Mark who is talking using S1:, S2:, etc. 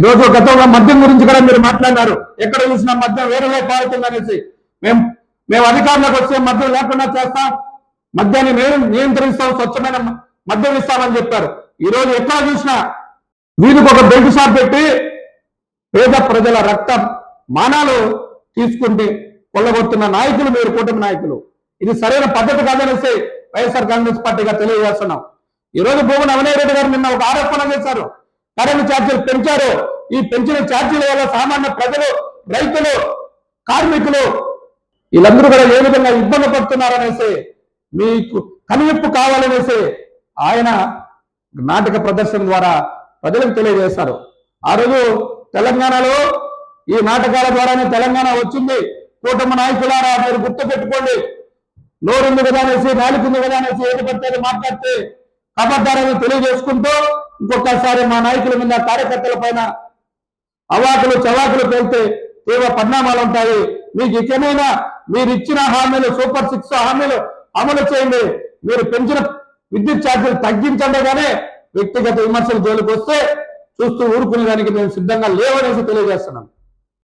S1: ఈరోజు గతంలో మద్యం గురించి కూడా మీరు మాట్లాడినారు. ఎక్కడ చూసినా మద్యం వేరేలో పారుతుంది అనేసి మేము మేము అధికారంలోకి వస్తే మద్యం లేకుండా చేస్తాం. మద్యాన్ని మేము నియంత్రిస్తాం స్వచ్ఛమైన మద్యం ఇస్తామని చెప్పారు. ఈ రోజు ఎక్కడ చూసినా వీరికి ఒక బెల్ట్ షాప్ పెట్టి పేద ప్రజల రక్త మానాలు తీసుకుంటే కొల్లగొడుతున్న నాయకులు మీరు కూటమి నాయకులు. ఇది సరైన పద్ధతి కాదనేసి వైఎస్ఆర్ కాంగ్రెస్ పార్టీగా తెలియజేస్తున్నాం. ఈ రోజు భూమన అవినయ్ రెడ్డి గారు నిన్న ఒక ఆరోపణ చేశారు. కరెంటు ఛార్జీలు పెంచారు. ఈ పెంచిన ఛార్జీల వల్ల సామాన్య ప్రజలు రైతులు కార్మికులు వీళ్ళందరూ కూడా ఏ విధంగా ఇబ్బంది పడుతున్నారనేసి మీకు కనువిప్పు కావాలనేసి ఆయన నాటక ప్రదర్శన ద్వారా ప్రజలకు తెలియజేశారు. ఆ రోజు తెలంగాణలో ఈ నాటకాల ద్వారానే తెలంగాణ వచ్చింది. కూటమి నాయకులారా మీరు గుర్తు పెట్టుకోండి నోరుంది కదా అనేసి నాలుగుంది కదా అనేసి ఏది పడితే అది మాట్లాడితే అబద్ధాలను తెలియజేసుకుంటూ ఇంకొకసారి మా నాయకుల మీద కార్యకర్తల పైన అవాకులు చవాకులు పేలితే తీవ్ర పరిణామాలు ఉంటాయి. మీకు ఇకమైనా మీరు ఇచ్చిన హామీలు సూపర్ సిక్స్ హామీలు అమలు చేయండి. మీరు పెంచిన విద్యుత్ ఛార్జీలు తగ్గించండి కానీ వ్యక్తిగత విమర్శలు జోలికి వస్తే చూస్తూ ఊరుకునే దానికి మేము సిద్ధంగా లేవనేసి తెలియజేస్తున్నాం.